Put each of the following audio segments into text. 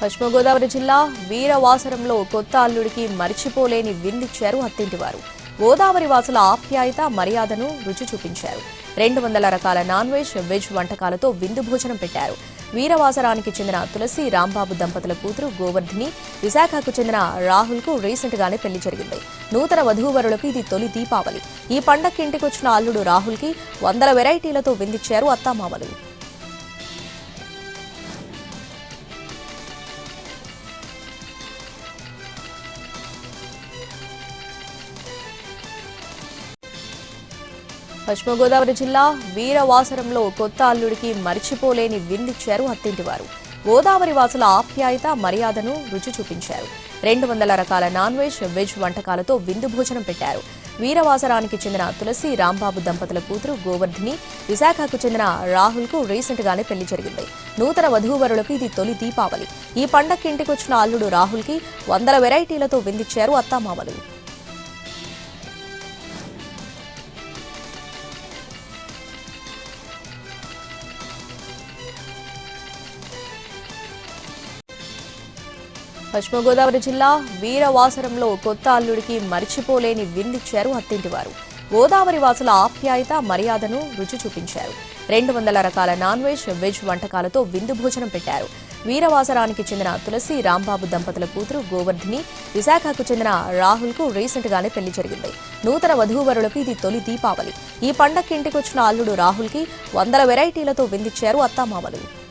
పశ్చిమ గోదావరి జిల్లా వీరవాసరంలో కొత్త అల్లుడికి మరిచిపోలేని విందిచ్చారు అత్తింటివారు. గోదావరి వాసుల ఆప్యాయత మర్యాదను రుచి చూపించారు. రెండు వందల రకాల నాన్ వెజ్ వెజ్ వంటకాలతో విందు భోజనం పెట్టారు. వీరవాసరానికి చెందిన తులసి రాంబాబు దంపతుల కూతురు గోవర్ధిని విశాఖకు చెందిన రాహుల్కు రీసెంట్ గానే పెళ్ళి జరిగింది. నూతన వధూవరులకు ఇది తొలి దీపావళి. ఈ పండక్కి ఇంటికొచ్చిన అల్లుడు రాహుల్కి వందల వెరైటీలతో విందిచ్చారు అత్తామామలు. పశ్చిమ గోదావరి జిల్లా వీరవాసరంలో కొత్త అల్లుడికి మరిచిపోలేని విందిచ్చారు అత్తింటివారు. గోదావరి వాసుల ఆప్యాయత మర్యాదను రుచి చూపించారు. రెండు వందల రకాల నాన్ వెజ్ వెజ్ వంటకాలతో విందు భోజనం పెట్టారు. వీరవాసరానికి చెందిన తులసి రాంబాబు దంపతుల కూతురు గోవర్ధిని విశాఖకు చెందిన రాహుల్కు రీసెంట్ గానే పెళ్ళి జరిగింది. నూతన వధూవరులకు ఇది తొలి దీపావళి. ఈ పండక్కి ఇంటికొచ్చిన అల్లుడు రాహుల్కి వందల వెరైటీలతో విందిచ్చారు అత్తామామలు. పశ్చిమ గోదావరి జిల్లా వీరవాసరంలో కొత్త అల్లుడికి మరిచిపోలేని విందిచ్చారు అత్తింటివారు. గోదావరి వాసుల ఆప్యాయత మర్యాదను రుచి చూపించారు. రెండు వందల రకాల నాన్ వెజ్ వెజ్ వంటకాలతో విందు భోజనం పెట్టారు. వీరవాసరానికి చెందిన తులసి రాంబాబు దంపతుల కూతురు గోవర్ధిని విశాఖకు చెందిన రాహుల్కు రీసెంట్ గానే పెళ్ళి జరిగింది. నూతన వధూవరులకు ఇది తొలి దీపావళి. ఈ పండక్కి ఇంటికొచ్చిన అల్లుడు రాహుల్కి వందల వెరైటీలతో విందిచ్చారు అత్తామామలు.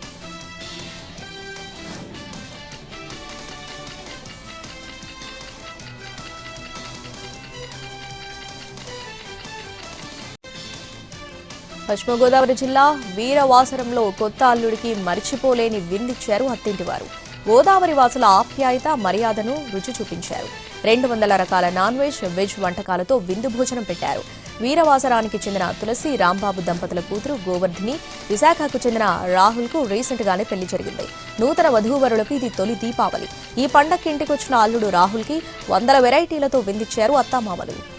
పశ్చిమ గోదావరి జిల్లా వీరవాసరంలో కొత్త అల్లుడికి మరిచిపోలేని విందిచ్చారు అత్తింటివారు. గోదావరి వాసుల ఆప్యాయత మర్యాదను రుచి చూపించారు. రెండు వందల రకాల నాన్ వెజ్ వెజ్ వంటకాలతో విందు భోజనం పెట్టారు. వీరవాసరానికి చెందిన తులసి రాంబాబు దంపతుల కూతురు గోవర్ధిని విశాఖకు చెందిన రాహుల్కు రీసెంట్ గానే పెళ్ళి జరిగింది. నూతన వధూవరులకు ఇది తొలి దీపావళి. ఈ పండక్కి ఇంటికొచ్చిన అల్లుడు రాహుల్కి వందల వెరైటీలతో విందిచ్చారు అత్తామామలు.